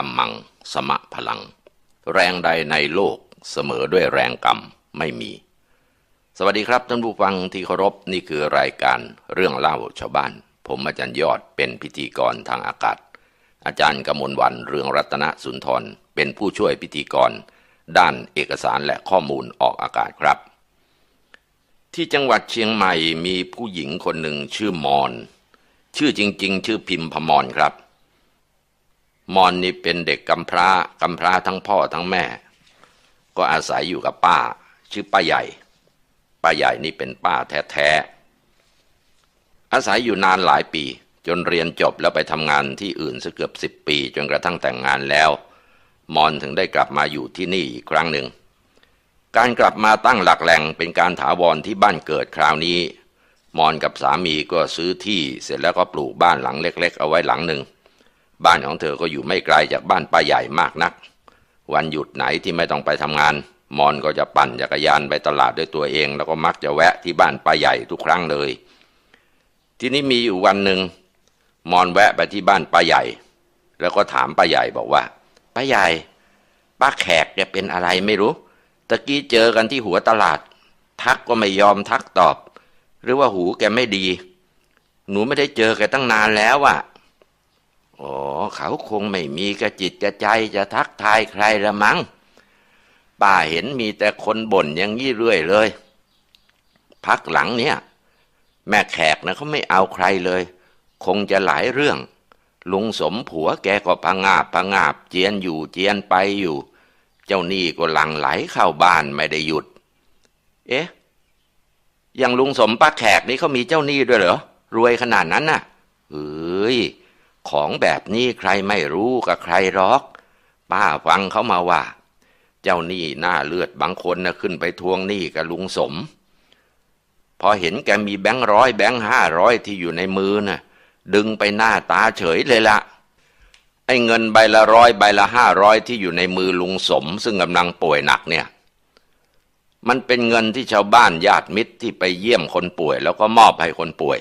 นัตถิกัมมัง สมะพลัง แรงใดในโลกเสมอด้วยแรงกรรมไม่มี สวัสดีครับท่านผู้ฟังที่เคารพนี่คือรายการเรื่องเล่าชาวบ้าน ผมอาจารย์ยอดเป็นพิธีกรทางอากาศ อาจารย์กมลวันเรืองรัตนสุนทรเป็นผู้ช่วยพิธีกร ด้านเอกสารและข้อมูลออกอากาศครับ ที่จังหวัดเชียงใหม่มีผู้หญิงคนหนึ่งชื่อมอน ชื่อจริง ๆ ชื่อพิมพมรครับ มอนนี่เป็นเด็กกำพร้ากำพร้าทั้งพ่อทั้งแม่ ก็อาศัยอยู่กับป้า ชื่อป้าใหญ่ ป้าใหญ่นี่เป็นป้าแท้ๆ อาศัยอยู่นานหลายปี จนเรียนจบแล้วไปทำงานที่อื่นสักเกือบสิบปี จนกระทั่งแต่งงานแล้ว มอนถึงได้กลับมาอยู่ที่นี่อีกครั้งหนึ่ง การกลับมาตั้งหลักแหล่งเป็นการถาวรที่บ้านเกิดคราวนี้ มอนกับสามีก็ซื้อที่เสร็จแล้วก็ปลูกบ้านหลังเล็ก ๆ เอาไว้หลังหนึ่ง บ้านของเธอก็อยู่ไม่ไกลจากบ้านป้าใหญ่มากนัก วันหยุดไหนที่ไม่ต้องไปทำงาน มอนก็จะปั่นจักรยานไปตลาดด้วยตัวเอง แล้วก็มักจะแวะที่บ้านป้าใหญ่ทุกครั้งเลย ทีนี้มีอยู่วันหนึ่งมอนแวะไปที่บ้านป้าใหญ่ แล้วก็ถามป้าใหญ่บอกว่าป้าใหญ่ป้าแขกแกเป็นอะไรไม่รู้ตะกี้เจอกันที่หัวตลาด ทักก็ไม่ยอมทักตอบ หรือว่าหูแกไม่ดี หนูไม่ได้เจอแกตั้งนานแล้วอะ อ๋อเขาคงไม่มีกระจิตกระใจจะทักทายใครละมั้งป้าเห็นมีแต่คนบ่นอย่างนี้เรื่อยเลย พักหลังเนี่ย แม่แขกนะเขาไม่เอาใครเลย คงจะหลายเรื่อง ลุงสมผัวแกก็พังาบพังาบเจียนอยู่เจียนไปอยู่ เจ้าหนี้ก็หลังไหลเข้าบ้านไม่ได้หยุด เอ๊ะอย่างลุงสมป้าแขกนี่เขามีเจ้าหนี้ด้วยเหรอรวยขนาดนั้นน่ะเอ้ย ของแบบนี้ใครไม่รู้กับใครหรอก ป้าฟังเขามาว่า เจ้าหนี้หน้าเลือดบางคนนะขึ้นไปทวงหนี้กับลุงสม พอเห็นแกมีแบงค์ร้อยแบงค์ห้าร้อยที่อยู่ในมือน่ะดึงไปหน้าตาเฉยเลยละไอ้เงินใบละร้อยใบละห้าร้อยที่อยู่ในมือลุงสม ซึ่งกำลังป่วยหนักเนี่ย มันเป็นเงินที่ชาวบ้านญาติมิตรที่ไปเยี่ยมคนป่วย แล้วก็มอบให้คนป่วย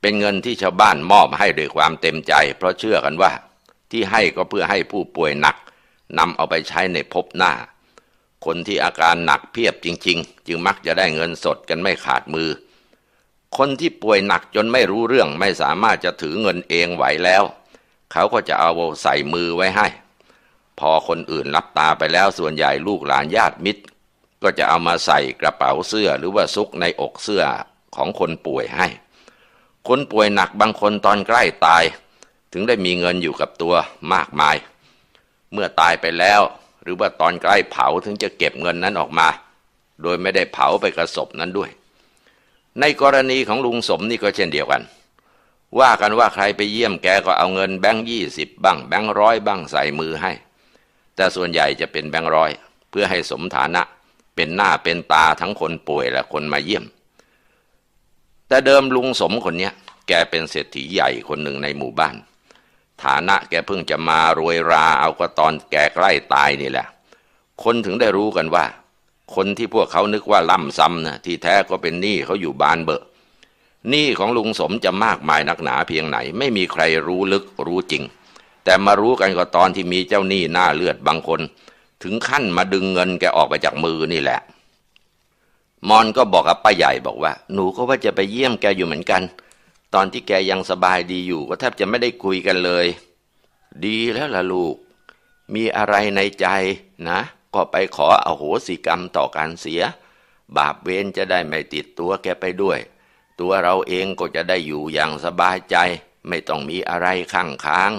เป็นเงินที่ชาวบ้านมอบให้ด้วยความเต็มใจ เพราะเชื่อกันว่า ที่ให้ก็เพื่อให้ผู้ป่วยหนักนำเอาไปใช้ในภพหน้า คนที่อาการหนักเพียบจริง ๆ จึงมักจะได้เงินสดกันไม่ขาดมือ คนที่ป่วยหนักจนไม่รู้เรื่องไม่สามารถจะถือเงินเองไหวแล้ว เขาก็จะเอาใส่มือไว้ให้ พอคนอื่นรับตาไปแล้วส่วนใหญ่ลูกหลานญาติมิตร ก็จะเอามาใส่กระเป๋าเสื้อหรือว่าซุกในอกเสื้อของคนป่วยให้ คนป่วยหนักบางคนตอนใกล้ตาย ถึงได้มีเงินอยู่กับตัวมากมาย เมื่อตายไปแล้ว หรือว่าตอนใกล้เผาถึงจะเก็บเงินนั้นออกมา โดยไม่ได้เผาไปกระสบนั้นด้วย ในกรณีของลุงสมนี่ก็เช่นเดียวกัน ว่ากันว่าใครไปเยี่ยมแกก็เอาเงินแบงค์ยี่สิบบ้างแบงค์ร้อยบ้างใส่มือให้ แต่ส่วนใหญ่จะเป็นแบงค์ร้อยเพื่อให้สมฐานะเป็นหน้าเป็นตาทั้งคนป่วยและคนมาเยี่ยม แต่เดิมลุงสมคนเนี้ยแกเป็นเศรษฐีใหญ่คนหนึ่งในหมู่บ้าน ฐานะแกเพิ่งจะมารวยราเอาก็ตอนแกใกล้ตายนี่แหละ คนถึงได้รู้กันว่า คนที่พวกเขานึกว่าล่ำซ้ำนะที่แท้ก็เป็นหนี้เขาอยู่บานเบอะหนี้ของลุงสมจะมากมายนักหนาเพียงไหน ไม่มีใครรู้ลึกรู้จริง แต่มารู้กันก็ตอนที่มีเจ้าหนี้หน้าเลือดบางคน ถึงขั้นมาดึงเงินแกออกไปจากมือนี่แหละ มอนก็บอกกับป้าใหญ่บอกว่า หนูก็ว่าจะไปเยี่ยมแกอยู่เหมือนกัน ตอนที่แกยังสบายดีอยู่ก็แทบจะไม่ได้คุยกันเลย ดีแล้วล่ะลูก มีอะไรในใจนะ ก็ไปขออโหสิกรรมต่อการเสีย บาปเวรจะได้ไม่ติดตัวแกไปด้วย ตัวเราเองก็จะได้อยู่อย่างสบายใจ ไม่ต้องมีอะไรข้างค้าง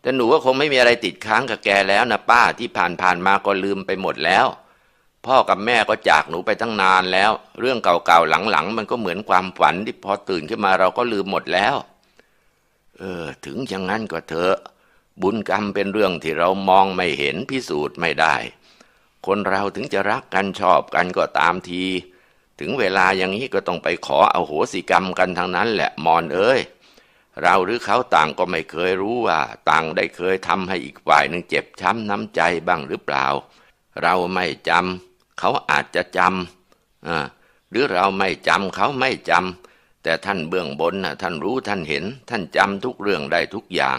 แต่หนูก็คงไม่มีอะไรติดค้างกับแกแล้วนะป้าที่ผ่านผ่านมาก็ลืมไปหมดแล้ว พ่อกับแม่ก็จากหนูไปตั้งนานแล้ว เรื่องเก่าๆหลังๆ มันก็เหมือนความฝันที่พอตื่นขึ้นมาเราก็ลืมหมดแล้ว เออ ถึงอย่างนั้นก็เถอะ บุญกรรมเป็นเรื่องที่เรามองไม่เห็นพิสูจน์ไม่ได้ คนเราถึงจะรักกันชอบกันก็ตามที ถึงเวลาอย่างนี้ก็ต้องไปขอเอาโหสิกรรมกันทางนั้นแหละมอนเอ้ยเราหรือเขาต่างก็ไม่เคยรู้ว่า ต่างได้เคยทำให้อีกฝ่ายหนึ่งเจ็บช้ำน้ำใจบ้างหรือเปล่า เราไม่จำ เขาอาจจะจำหรือเราไม่จำเขาไม่จำแต่ท่านเบื้องบนนะท่านรู้ท่านเห็น ท่านจำทุกเรื่องได้ทุกอย่าง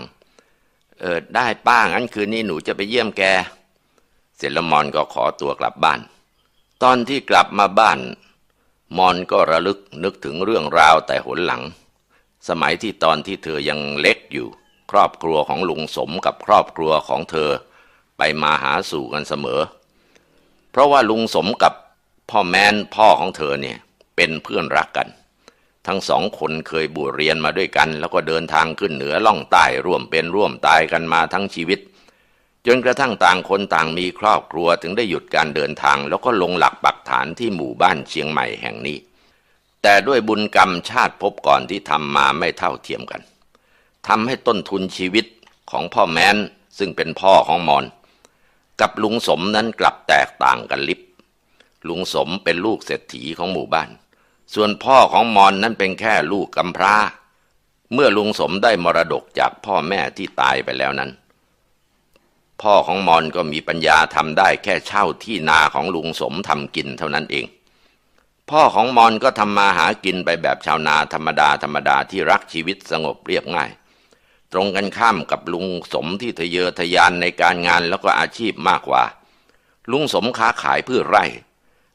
เออได้ป้างั้นคืนนี้หนูจะไปเยี่ยมแก เสร็จแล้วมอนก็ขอตัวกลับบ้าน ตอนที่กลับมาบ้าน มอนก็ระลึกนึกถึงเรื่องราวแต่หนหลัง สมัยที่ตอนที่เธอยังเล็กอยู่ ครอบครัวของลุงสมกับครอบครัวของเธอ ไปมาหาสู่กันเสมอ เพราะว่าลุงสมกับพ่อแมนพ่อของเธอเนี่ยเป็นเพื่อนรักกัน ทั้งสองคนเคยบวชเรียนมาด้วยกัน แล้วก็เดินทางขึ้นเหนือล่องใต้ร่วมเป็นร่วมตายกันมาทั้งชีวิต จนกระทั่งต่างคนต่างมีครอบครัวถึงได้หยุดการเดินทาง แล้วก็ลงหลักปักฐานที่หมู่บ้านเชียงใหม่แห่งนี้ แต่ด้วยบุญกรรมชาติพบก่อนที่ทำมาไม่เท่าเทียมกันทำให้ต้นทุนชีวิตของพ่อแมนซึ่งเป็นพ่อของมอน กับลุงสมนั้นกลับแตกต่างกันลิบ ลุงสมเป็นลูกเศรษฐีของหมู่บ้าน ส่วนพ่อของมอนนั้นเป็นแค่ลูกกำพร้า เมื่อลุงสมได้มรดกจากพ่อแม่ที่ตายไปแล้วนั้น พ่อของมอนก็มีปัญญาทำได้แค่เช่าที่นาของลุงสมทำกินเท่านั้นเอง พ่อของมอนก็ทำมาหากินไปแบบชาวนาธรรมดาธรรมดาที่รักชีวิตสงบเรียบง่าย ตรงกันข้ามกับลุงสมที่ทะเยอทะยานในการงานแล้วก็อาชีพมากกว่า ลุงสมค้าขายพืชไร่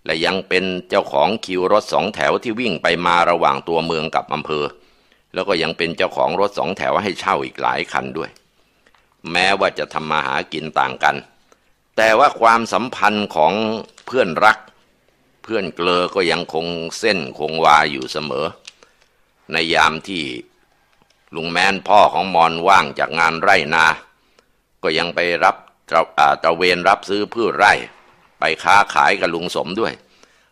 และยังเป็นเจ้าของคิวรถสองแถวที่วิ่งไปมาระหว่างตัวเมืองกับอำเภอ แล้วก็ยังเป็นเจ้าของรถสองแถวให้เช่าอีกหลายคันด้วย แม้ว่าจะทำมาหากินต่างกัน แต่ว่าความสัมพันธ์ของเพื่อนรัก เพื่อนเกลอก็ยังคงเส้นคงวาอยู่เสมอ ในยามที่ ลุงแมนพ่อของมอนว่างจากงานไร่นา ก็ยังไปรับตระอ่าตระเวนรับซื้อพืชไร่ ไปค้าขายกับลุงสมด้วย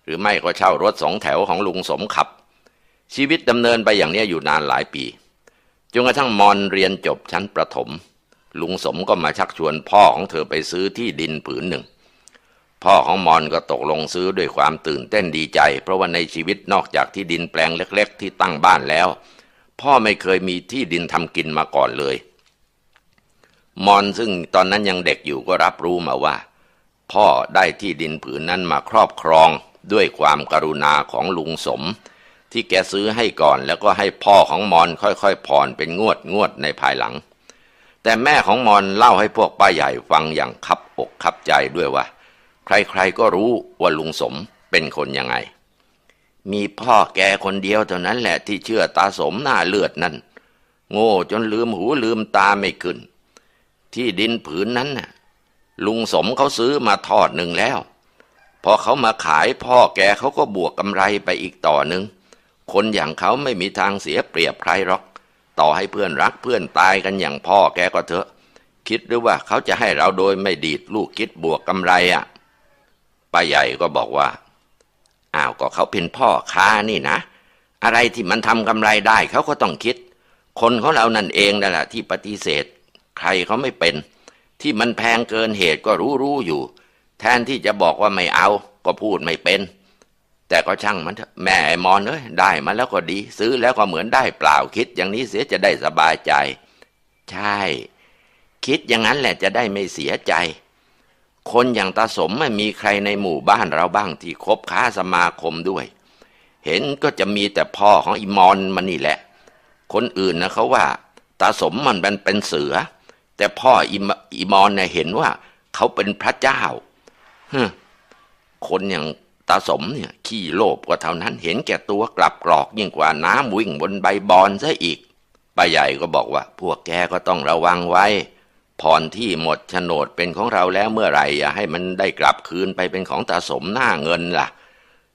หรือไม่ก็เช่ารถสองแถวของลุงสมขับ ชีวิตดำเนินไปอย่างนี้อยู่นานหลายปีจนกระทั่งมอนเรียนจบชั้นประถม ลุงสมก็มาชักชวนพ่อของเธอไปซื้อที่ดินผืนหนึ่ง พ่อของมอนก็ตกลงซื้อด้วยความตื่นเต้นดีใจ เพราะว่าในชีวิตนอกจากที่ดินแปลงเล็ก ๆ ที่ตั้งบ้านแล้ว พ่อไม่เคยมีที่ดินทำกินมาก่อนเลย มอนซึ่งตอนนั้นยังเด็กอยู่ก็รับรู้มาว่า พ่อได้ที่ดินผืนนั้นมาครอบครองด้วยความกรุณาของลุงสม ที่แกซื้อให้ก่อนแล้วก็ให้พ่อของมอนค่อยๆผ่อนเป็นงวดงวดในภายหลัง แต่แม่ของมอนเล่าให้พวกป้าใหญ่ฟังอย่างคับอกคับใจด้วยว่า ใครๆก็รู้ว่าลุงสมเป็นคนยังไง มีพ่อแกคนเดียวเท่านั้นแหละที่เชื่อตาสมหน้าเลือดนั่น โง่จนลืมหูลืมตาไม่ขึ้น ที่ดินผืนนั้นน่ะ ลุงสมเขาซื้อมาทอดหนึ่งแล้ว พอเขามาขายพ่อแกเขาก็บวกกำไรไปอีกต่อหนึ่ง คนอย่างเขาไม่มีทางเสียเปรียบใครหรอก ต่อให้เพื่อนรักเพื่อนตายกันอย่างพ่อแกก็เถอะ คิดหรือว่าเขาจะให้เราโดยไม่ดีดลูกคิดบวกกำไรอะ่ะป้าใหญ่ก็บอกว่า อ้าวก็เขาเป็นพ่อค้านี่นะ อะไรที่มันทำกำไรได้เขาก็ต้องคิด คนของเรานั่นเองนั่นแหละที่ปฏิเสธ ใครเขาไม่เป็น ที่มันแพงเกินเหตุก็รู้รู้อยู่ แทนที่จะบอกว่าไม่เอาก็พูดไม่เป็น แต่ก็ช่างมันแม่มอนเอ้ยได้มาแล้วก็ดี ซื้อแล้วก็เหมือนได้เปล่าคิด อย่างนี้เสียจะได้สบายใจ ใช่ คิดอย่างนั้นแหละจะได้ไม่เสียใจ คนอย่างตาสมไม่มีใครในหมู่บ้านเราบ้างที่คบค้าสมาคมด้วย เห็นก็จะมีแต่พ่อของอิมอนมันนี่แหละ คนอื่นนะเขาว่าตาสมมันเป็นเป็นเสือ แต่พ่ออิมอิมอนเนี่ยเห็นว่าเขาเป็นพระเจ้าฮึคนอย่างตาสมเนี่ยขี้โลภกว่าเท่านั้นเห็นแก่ตัวกลับกรอกยิ่งกว่าน้ำวิ่งบนใบบอนซะอีกป้าใหญ่ก็บอกว่า พวกแกก็ต้องระวังไว้ ผ่อนที่หมดโฉนดเป็นของเราแล้วเมื่อไหร่อย่าให้มันได้กลับคืนไปเป็นของตาสมหน้าเงินล่ะ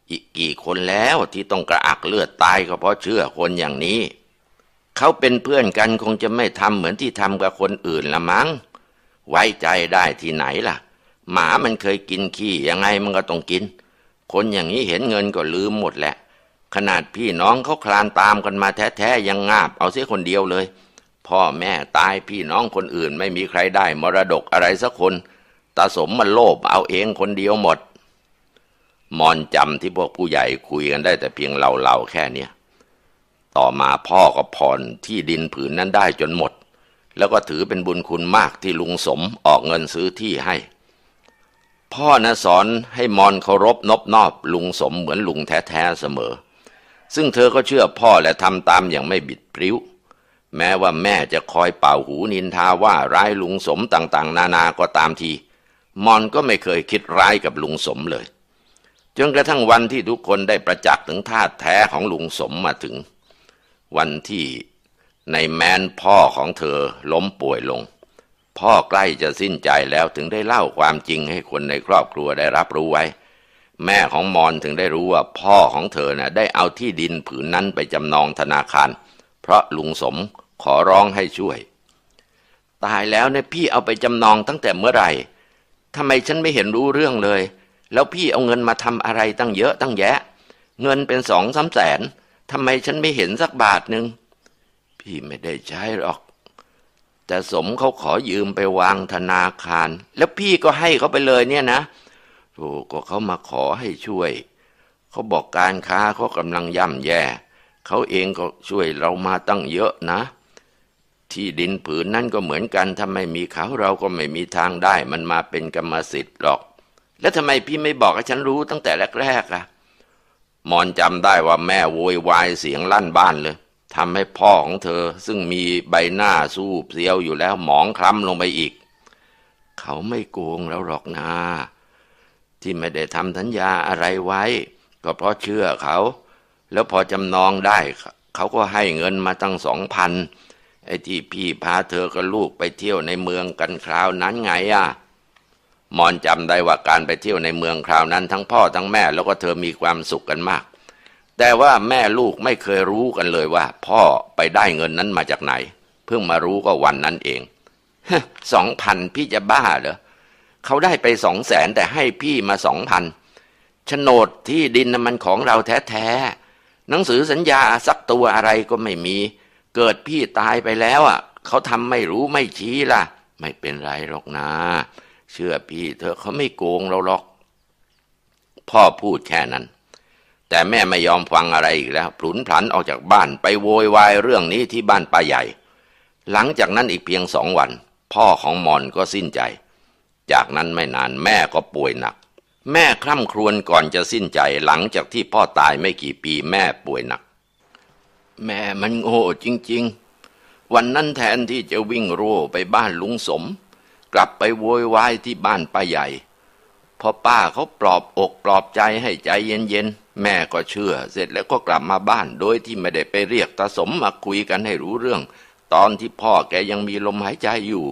อีกกี่คนแล้วที่ต้องกระอักเลือดตายก็เพราะเชื่อคนอย่างนี้ เขาเป็นเพื่อนกันคงจะไม่ทำเหมือนที่ทำกับคนอื่นละมั้ง ไว้ใจได้ที่ไหนล่ะ หมามันเคยกินขี้ยังไงมันก็ต้องกิน คนอย่างนี้เห็นเงินก็ลืมหมดแหละ ขนาดพี่น้องเขาคลานตามกันมาแท้ๆยังงาบ เอาเสียคนเดียวเลย พ่อแม่ตายพี่น้องคนอื่นไม่มีใครได้มรดกอะไรสักคนตาสมมันโลภเอาเองคนเดียวหมด มอนจำที่พวกผู้ใหญ่คุยกันได้แต่เพียงเล่าๆแค่เนี้ยต่อมาพ่อก็ผ่อนที่ดินผืนนั้นได้จนหมด แล้วก็ถือเป็นบุญคุณมากที่ลุงสมออกเงินซื้อที่ให้ พ่อนะสอนให้มอนเคารพนบนอบลุงสมเหมือนลุงแท้ๆเสมอ ซึ่งเธอก็เชื่อพ่อและทำตามอย่างไม่บิดพริ้ว แม้ว่าแม่จะคอยเป่าหูนินทาว่าร้ายลุงสมต่างๆ นานาก็ตามที มอนก็ไม่เคยคิดร้ายกับลุงสมเลย จนกระทั่งวันที่ทุกคนได้ประจักษ์ถึงท่าแท้ของลุงสมมาถึง วันที่ในแมนพ่อของเธอล้มป่วยลง พ่อใกล้จะสิ้นใจแล้วถึงได้เล่าความจริงให้คนในครอบครัวได้รับรู้ไว้ แม่ของมอนถึงได้รู้ว่าพ่อของเธอน่ะได้เอาที่ดินผืนนั้นไปจำนองธนาคาร เพราะลุงสม ขอร้องให้ช่วย ตายแล้วเนี่ยพี่เอาไปจำนองตั้งแต่เมื่อไหร่ทำไมฉันไม่เห็นรู้เรื่องเลย แล้วพี่เอาเงินมาทำอะไรตั้งเยอะตั้งแยะ เงินเป็นสองสามแสนทำไมฉันไม่เห็นสักบาทหนึ่งพี่ไม่ได้ใช้หรอก แต่สมเขาขอยืมไปวางธนาคาร แล้วพี่ก็ให้เขาไปเลยเนี่ยนะโธ่ก็เขามาขอให้ช่วย เขาบอกการค้าเขากำลังย่ำแย่ เขาเองก็ช่วยเรามาตั้งเยอะนะ ที่ดินผืนนั่นก็เหมือนกันถ้าไม่มีเขาเราก็ไม่มีทางได้ มันมาเป็นกรรมสิทธิ์หรอก แล้วทำไมพี่ไม่บอกให้ฉันรู้ตั้งแต่แรกๆอะมอนจำได้ว่าแม่โวยวายเสียงลั่นบ้านเลยทำให้พ่อของเธอซึ่งมีใบหน้าสู้เสียวอยู่แล้วหมองคล้ำลงไปอีก เขาไม่โกงแล้วหรอกนะที่ไม่ได้ทำสัญญาอะไรไว้ ก็เพราะเชื่อเขา แล้วพอจำนองได้ เขาก็ให้เงินมาตั้งสองพัน ไอ้ที่พี่พาเธอกับลูกไปเที่ยวในเมืองกันคราวนั้นไงอะมอนจำได้ว่าการไปเที่ยวในเมืองคราวนั้น ทั้งพ่อทั้งแม่แล้วก็เธอมีความสุขกันมาก แต่ว่าแม่ลูกไม่เคยรู้กันเลยว่า พ่อไปได้เงินนั้นมาจากไหน เพิ่งมารู้ก็วันนั้นเองสองพันพี่จะบ้าเหรอเขาได้ไปสองแสนแต่ให้พี่มาสองพันโฉนดที่ดินน่ะมันของเราแท้ๆหนังสือสัญญาสักตัวอะไรก็ไม่มี เกิดพี่ตายไปแล้วอะเขาทำไม่รู้ไม่ชี้ล่ะ ไม่เป็นไรหรอกนะ เชื่อพี่เธอเขาไม่โกงเราหรอก พ่อพูดแค่นั้น แต่แม่ไม่ยอมฟังอะไรอีกแล้วผลุนผันออกจากบ้านไปโวยวายเรื่องนี้ที่บ้านป้าใหญ่ หลังจากนั้นอีกเพียงสองวัน พ่อของมอนก็สิ้นใจ จากนั้นไม่นานแม่ก็ป่วยหนัก แม่คร่ำครวญก่อนจะสิ้นใจหลังจากที่พ่อตายไม่กี่ปีแม่ป่วยหนัก แม่มันโง่จริง ๆ วันนั้นแทนที่จะวิ่งโร่ไปบ้านลุงสม กลับไปโวยวายที่บ้านป้าใหญ่พอป้าเขาปลอบอกปลอบใจให้ใจเย็นๆ แม่ก็เชื่อ เสร็จแล้วก็กลับมาบ้าน โดยที่ไม่ได้ไปเรียกตาสมมาคุยกันให้รู้เรื่อง ตอนที่พ่อแกยังมีลมหายใจอยู่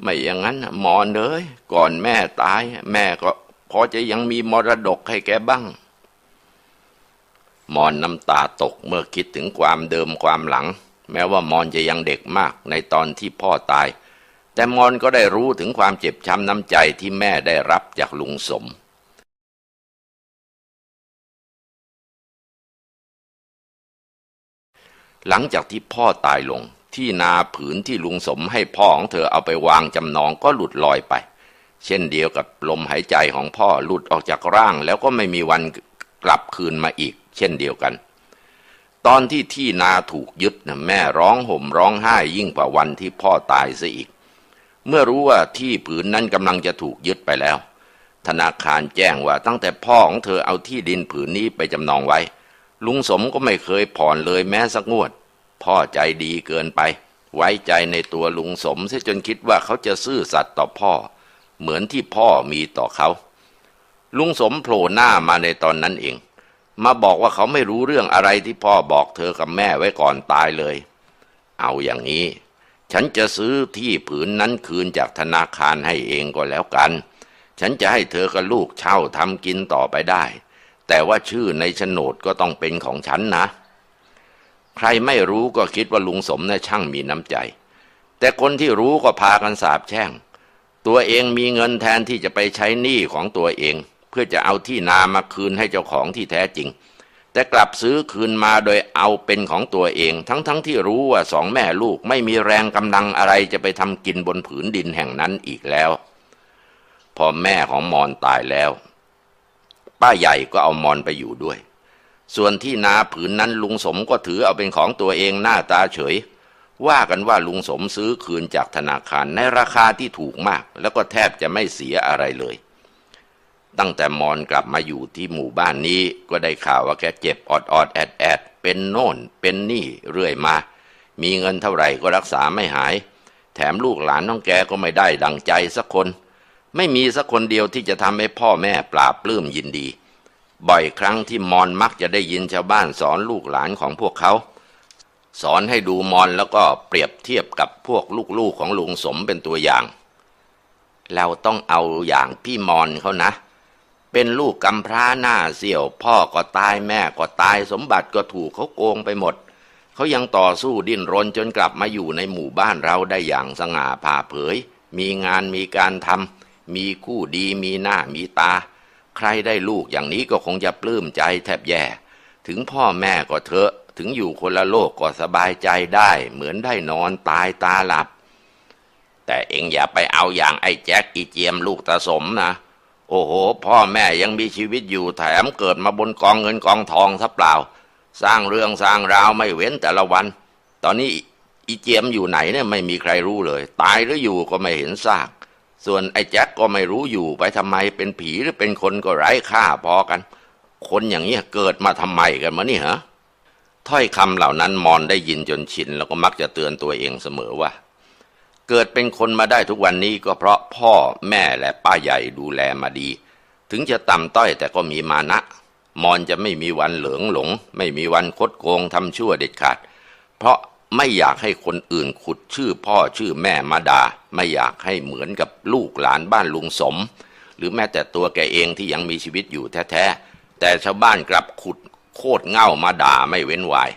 ไม่อย่างนั้นหมอนเอ้ยก่อนแม่ตาย แม่ก็พอจะยังมีมรดกให้แกบ้าง มอนน้ำตาตกเมื่อคิดถึงความเดิมความหลัง แม้ว่ามอนจะยังเด็กมากในตอนที่พ่อตาย แต่มอนก็ได้รู้ถึงความเจ็บช้ำน้ำใจที่แม่ได้รับจากลุงสมหลังจากที่พ่อตายลง ที่นาผืนที่ลุงสมให้พ่อของเธอเอาไปวางจำนองก็หลุดลอยไป เช่นเดียวกับลมหายใจของพ่อหลุดออกจากร่างแล้วก็ไม่มีวันกลับคืนมาอีก เช่นเดียวกัน ตอนที่ที่นาถูกยึดนะแม่ร้องห่มร้องไห้ยิ่งกว่าวันที่พ่อตายซะอีก เมื่อรู้ว่าที่ผืนนั้นกำลังจะถูกยึดไปแล้ว ธนาคารแจ้งว่าตั้งแต่พ่อของเธอเอาที่ดินผืนนี้ไปจำนองไว้ ลุงสมก็ไม่เคยผ่อนเลยแม้สักงวด พ่อใจดีเกินไป ไว้ใจในตัวลุงสมเสียจนคิดว่าเขาจะซื่อสัตย์ต่อพ่อ เหมือนที่พ่อมีต่อเขาลุงสมโผล่หน้ามาในตอนนั้นเอง มาบอกว่าเขาไม่รู้เรื่องอะไรที่พ่อบอกเธอกับแม่ไว้ก่อนตายเลย เอาอย่างนี้ ฉันจะซื้อที่ผืนนั้นคืนจากธนาคารให้เองก็แล้วกัน ฉันจะให้เธอกับลูกเช่าทำกินต่อไปได้ แต่ว่าชื่อในโฉนดก็ต้องเป็นของฉันนะ ใครไม่รู้ก็คิดว่าลุงสมน่ะช่างมีน้ำใจ แต่คนที่รู้ก็พากันสาบแช่ง ตัวเองมีเงินแทนที่จะไปใช้หนี้ของตัวเอง พื่อจะเอาที่นามาคืนให้เจ้าของที่แท้จริง แต่กลับซื้อคืนมาโดยเอาเป็นของตัวเอง ทั้งๆทที่รู้ว่าสองแม่ลูกไม่มีแรงกำลังอะไรจะไปทำกินบนผืนดินแห่งนั้นอีกแล้ว พอแม่ของมอนตายแล้ว ป้าใหญ่ก็เอามอนไปอยู่ด้วย ส่วนที่นาผืนนั้นลุงสมก็ถือเอาเป็นของตัวเองหน้าตาเฉย ว่ากันว่าลุงสมซื้อคืนจากธนาคารในราคาที่ถูกมาก แล้วก็แทบจะไม่เสียอะไรเลย ตั้งแต่มอนกลับมาอยู่ที่หมู่บ้านนี้ ก็ได้ข่าวว่าแกเจ็บออดออดแอดแอดเป็นโน่น เป็นนี่เรื่อยมา มีเงินเท่าไหร่ก็รักษาไม่หาย แถมลูกหลานน้องแกก็ไม่ได้ดังใจสักคน ไม่มีสักคนเดียวที่จะทำให้พ่อแม่ปราบปลื้มยินดี บ่อยครั้งที่มอนมักจะได้ยินชาวบ้านสอนลูกหลานของพวกเขา สอนให้ดูมอนแล้วก็เปรียบเทียบกับพวกลูกๆของลุงสมเป็นตัวอย่าง เราต้องเอาอย่างพี่มอนเขานะเเป็นลูกกำพร้าหน้าเสี่ยว พ่อก็ตายแม่ก็ตายสมบัติก็ถูกเขาโกงไปหมด เขายังต่อสู้ดิ้นรนจนกลับมาอยู่ในหมู่บ้านเราได้อย่างสง่าผ่าเผย มีงานมีการทำมีคู่ดีมีหน้ามีตา ใครได้ลูกอย่างนี้ก็คงจะปลื้มใจแทบแย่ ถึงพ่อแม่ก็เถอะ ถึงอยู่คนละโลกก็สบายใจได้ เหมือนได้นอนตายตาหลับ แต่เองอย่าไปเอาอย่างไอ้แจ็คอีเจียมลูกตาสมนะ โอ้โห พ่อแม่ยังมีชีวิตอยู่แถมเกิดมาบนกองเงินกองทองซะเปล่า สร้างเรื่องสร้างราวไม่เว้นแต่ละวัน ตอนนี้อีเจียมอยู่ไหนเนี่ยไม่มีใครรู้เลย ตายหรืออยู่ก็ไม่เห็นซาก ส่วนไอ้แจ็คก็ไม่รู้อยู่ไปทำไมเป็นผีหรือเป็นคนก็ไร้ค่าพอกัน คนอย่างเนี้เกิดมาทำไมกันมานี่ฮะถ้อยคำเหล่านั้นมอนได้ยินจนชิน แล้วก็มักจะเตือนตัวเองเสมอว่า เกิดเป็นคนมาได้ทุกวันนี้ก็เพราะพ่อแม่และป้าใหญ่ดูแลมาดี ถึงจะต่ำต้อยแต่ก็มีมานะ มอนจะไม่มีวันเหลืองหลง ไม่มีวันคดโกงทำชั่วเด็ดขาด เพราะไม่อยากให้คนอื่นขุดชื่อพ่อชื่อแม่มาดาไม่อยากให้เหมือนกับลูกหลานบ้านลุงสม หรือแม้แต่ตัวแกเองที่ยังมีชีวิตอยู่แท้ๆแต่ชาวบ้านกลับขุดโคตรเง่ามาด่าไม่เว้นวาย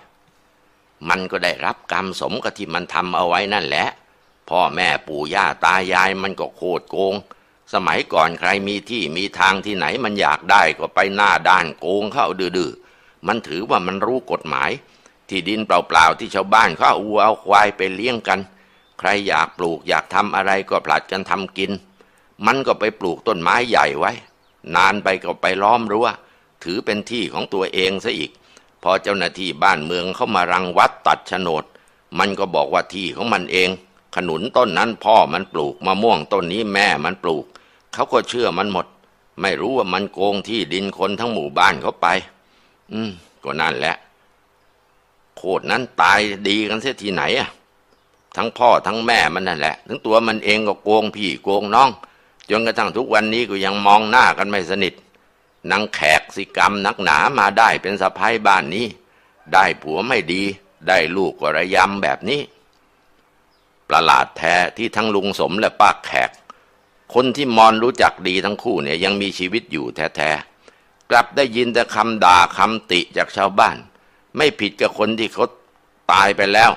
มันก็ได้รับกรรมสมกับที่มันทำเอาไว้นั่นแหละ พ่อแม่ปู่ย่าตายายมันก็โคตรโกง สมัยก่อนใครมีที่มีทางที่ไหนมันอยากได้ก็ไปหน้าด้านโกงเข้าดื้อๆมันถือว่ามันรู้กฎหมาย ที่ดินเปล่าๆที่ชาวบ้านเขาเอาวัวเอาควายไปเลี้ยงกัน ใครอยากปลูกอยากทำอะไรก็ผลัดกันทำกิน มันก็ไปปลูกต้นไม้ใหญ่ไว้ นานไปก็ไปล้อมรั้วถือเป็นที่ของตัวเองซะอีก พอเจ้าหน้าที่บ้านเมืองเข้ามารังวัดตัดโฉนด มันก็บอกว่าที่ของมันเอง ขนุนต้นนั้นพ่อมันปลูกมะม่วงต้นนี้แม่มันปลูก เขาก็เชื่อมันหมด ไม่รู้ว่ามันโกงที่ดินคนทั้งหมู่บ้านเขาไป อืม ก็นั่นแหละ โคตรนั้นตายดีกันเสียทีไหนอะ ทั้งพ่อทั้งแม่มันนั่นแหละทั้งตัวมันเองก็โกงพี่โกงน้อง จนกระทั่งทุกวันนี้ก็ยังมองหน้ากันไม่สนิทนางแขกสิกรรมนักหนามาได้เป็นสะพ้ายบ้านนี้ ได้ผัวไม่ดี ได้ลูกก็ระยำแบบนี้ ประหลาดแท้ที่ทั้งลุงสมและป้าแขก คนที่มอนรู้จักดีทั้งคู่เนี่ยยังมีชีวิตอยู่แท้ๆกลับได้ยินแต่คำด่าคำติจากชาวบ้าน ไม่ผิดกับคนที่เขาตายไปแล้ว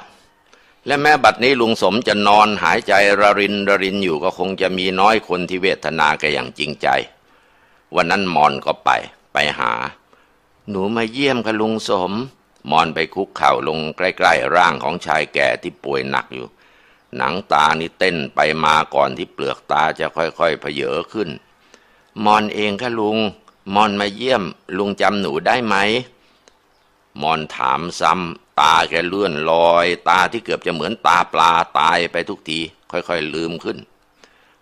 และแม้บัดนี้ลุงสมจะนอนหายใจระรินระรินอยู่ก็คงจะมีน้อยคนที่เวทนาแกอย่างจริงใจ วันนั้นมอนก็ไปไปหา หนูมาเยี่ยมค่ะลุงสมมอนไปคุกเข่าลงใกล้ ๆ ร่างของชายแก่ที่ป่วยหนักอยู่ หนังตานี่เต้นไปมาก่อนที่เปลือกตาจะค่อยๆเพเยอขึ้น มอนเองค่ะลุง มอนมาเยี่ยม ลุงจำหนูได้ไหม มอนถามซ้ำตาแกเลื่อนลอย ตาที่เกือบจะเหมือนตาปลาตายไปทุกที ค่อยๆลืมขึ้น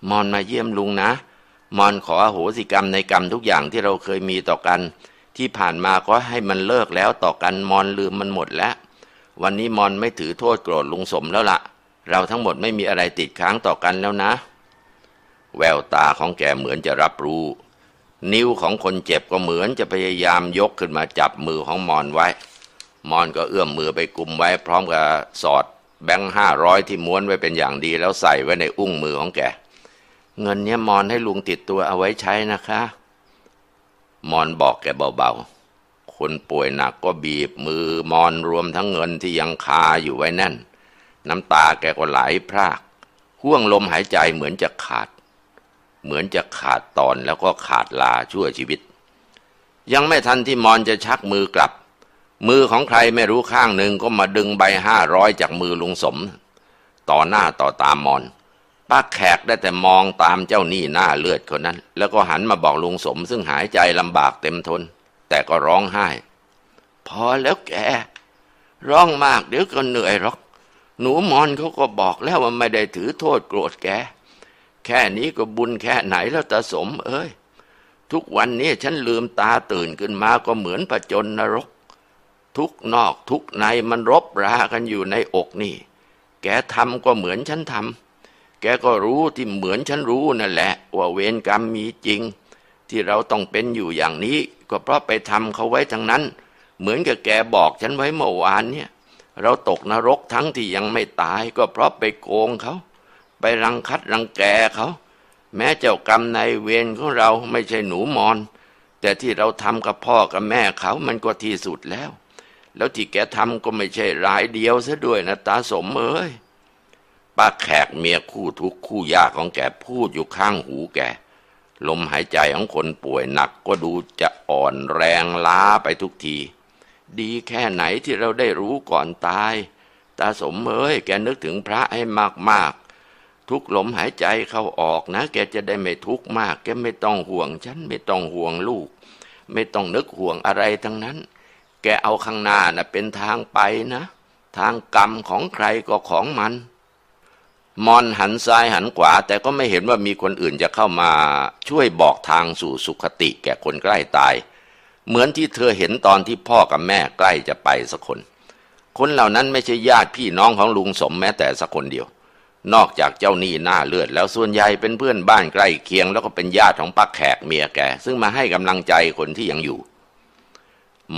มอนมาเยี่ยมลุงนะ มอนขออโหสิกรรมในกรรมทุกอย่างที่เราเคยมีต่อกัน ที่ผ่านมาก็ให้มันเลิกแล้วต่อกันมอนลืมมันหมดแล้ว วันนี้มอนไม่ถือโทษโกรธลุงสมแล้วละ่ะ เราทั้งหมดไม่มีอะไรติดค้างต่อกันแล้วนะ แววตาของแกเหมือนจะรับรู้ นิ้วของคนเจ็บก็เหมือนจะพยายามยกขึ้นมาจับมือของมอนไว้ มอนก็เอื้อมมือไปกุมไว้ พร้อมกับสอดแบงค์ห้าร้อยที่ม้วนไว้เป็นอย่างดีแล้วใส่ไว้ในอุ้งมือของแก เงินเนี้ยมอนให้ลุงติดตัวเอาไว้ใช้นะคะ มอนบอกแกเบาๆคนป่วยหนักก็บีบมือมอนรวมทั้งเงินที่ยังคาอยู่ไว้แน่น น้ำตาแกก็ไหลพรากห่วงลมหายใจเหมือนจะขาด เหมือนจะขาดตอนแล้วก็ขาดลาชั่วชีวิต ยังไม่ทันที่มอนจะชักมือกลับ มือของใครไม่รู้ข้างหนึ่งก็มาดึงใบห้าร้อยจากมือลุงสม ต่อหน้าต่อตามอนป้าแขกได้แต่มองตามเจ้าหนี้หน้าเลือดคนนั้น แล้วก็หันมาบอกลุงสม ซึ่งหายใจลำบากเต็มทน แต่ก็ร้องไห้ พอแล้วแก ร้องมากเดี๋ยวก็เหนื่อยหรอก หนูมอนเขาก็บอกแล้วว่าไม่ได้ถือโทษโกรธแก แค่นี้ก็บุญแค่ไหนแล้วตาสม เอ้ย ทุกวันนี้ฉันลืมตาตื่นขึ้นมาก็เหมือนผจญนรก ทุกนอกทุกในมันรบรากันอยู่ในอกนี่ แกทำก็เหมือนฉันทำแกก็รู้ที่เหมือนฉันรู้นั่นแหละ ว่าเวรกรรมมีจริง ที่เราต้องเป็นอยู่อย่างนี้ ก็เพราะไปทำเขาไว้ทั้งนั้น เหมือนกับแกบอกฉันไว้เมื่อวานเนี่ย เราตกนรกทั้งที่ยังไม่ตายก็เพราะไปโกงเขา ไปรังคัดรังแกเขา แม้เจ้ากรรมในายเวรของเราไม่ใช่หนูมอน แต่ที่เราทำกับพ่อกับแม่เขามันก็ที่สุดแล้ว แล้วที่แกทำก็ไม่ใช่รายเดียวซะด้วยนะตาสมเอ้ยป้าแขกเมียคู่ทุกคู่ยากของแกพูดอยู่ข้างหูแกลมหายใจของคนป่วยหนักก็ดูจะอ่อนแรงล้าไปทุกที ดีแค่ไหนที่เราได้รู้ก่อนตายตาสมเอ้ยแกนึกถึงพระให้มากๆ ทุกลมหายใจเข้าออกนะ แกจะได้ไม่ทุกข์มาก แกไม่ต้องห่วงฉันไม่ต้องห่วงลูก ไม่ต้องนึกห่วงอะไรทั้งนั้น แกเอาข้างหน้านะเป็นทางไปนะ ทางกรรมของใครก็ของมัน มอนหันซ้ายหันขวา แต่ก็ไม่เห็นว่ามีคนอื่นจะเข้ามาช่วยบอกทางสู่สุขติ แก่คนใกล้ตาย เหมือนที่เธอเห็นตอนที่พ่อกับแม่ใกล้จะไปสักคน คนเหล่านั้นไม่ใช่ญาติพี่น้องของลุงสมแม้แต่สักคนเดียว นอกจากเจ้าหนี้หน้าเลือด แล้วส่วนใหญ่เป็นเพื่อนบ้านใกล้เคียง แล้วก็เป็นญาติของปักแขกเมียแก ซึ่งมาให้กำลังใจคนที่ยังอยู่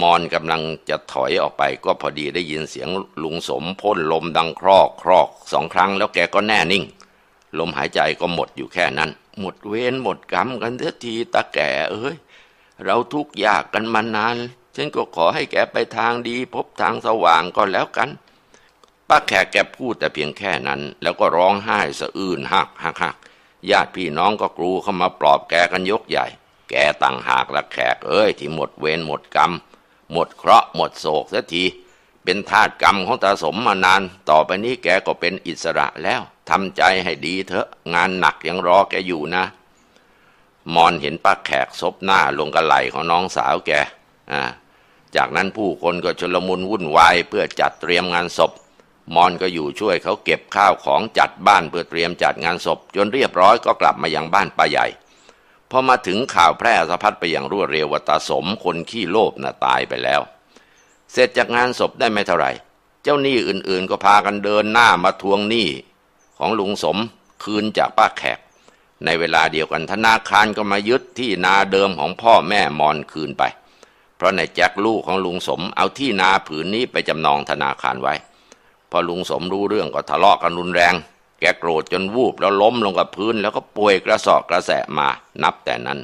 มอนกำลังจะถอยออกไปก็พอดีได้ยินเสียงลุงสมพ่นลมดังครอกครอกสองครั้งแล้วแกก็แน่นิ่ง ลมหายใจก็หมดอยู่แค่นั้น หมดเวรหมดกรรมกันเสียทีตาแก่เอ้ย เราทุกข์ยากกันมานาน ฉันก็ขอให้แกไปทางดี พบทางสว่างก็แล้วกัน ป้าแขกแกพูดแต่เพียงแค่นั้น แล้วก็ร้องไห้สะอื้นหักหักหักญาติพี่น้องก็กรูเข้ามาปลอบแกกันยกใหญ่ แกต่างหากละแขกเอ้ย ที่หมดเวรหมดกรรม หมดเคราะห์หมดโศกเสียที เป็นทาสกรรมของตาสมมานาน ต่อไปนี้แกก็เป็นอิสระแล้วทำใจให้ดีเถอะ งานหนักยังรอแกอยู่นะ มอนเห็นป้าแขกซบหน้าลงกระไหลของน้องสาวแกอ่าจากนั้นผู้คนก็ชลมุนวุ่นวายเพื่อจัดเตรียมงานศพ มอนก็อยู่ช่วยเขาเก็บข้าวของจัดบ้านเพื่อเตรียมจัดงานศพ จนเรียบร้อยก็กลับมายังบ้านป้าใหญ่พอมาถึงข่าวแพร่สะพัดไปอย่างรวดเร็วว่าตาสมคนขี้โลภน่ะตายไปแล้ว เสร็จจากงานศพได้ไม่เท่าไหร่ เจ้าหนี้อื่นๆ ก็พากันเดินหน้ามาทวงหนี้ของลุงสมคืนจากป้าแขก ในเวลาเดียวกันธนาคารก็มายึดที่นาเดิมของพ่อแม่มอนคืนไป เพราะในแจ็คลูกของลุงสมเอาที่นาผืนนี้ไปจำนองธนาคารไว้ พอลุงสมรู้เรื่องก็ทะเลาะกันรุนแรง แกโกรธจนวูบแล้วล้มลงกับพื้น แล้วก็ป่วยกระสอบกระแสะมานับแต่นั้น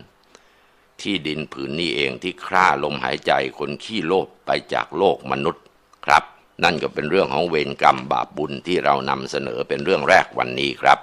ที่ดินผืนนี้เองที่ฆ่าลมหายใจคนขี้โลภไปจากโลกมนุษย์ครับ นั่นก็เป็นเรื่องของเวรกรรมบาปบุญที่เรานำเสนอเป็นเรื่องแรกวันนี้ครับ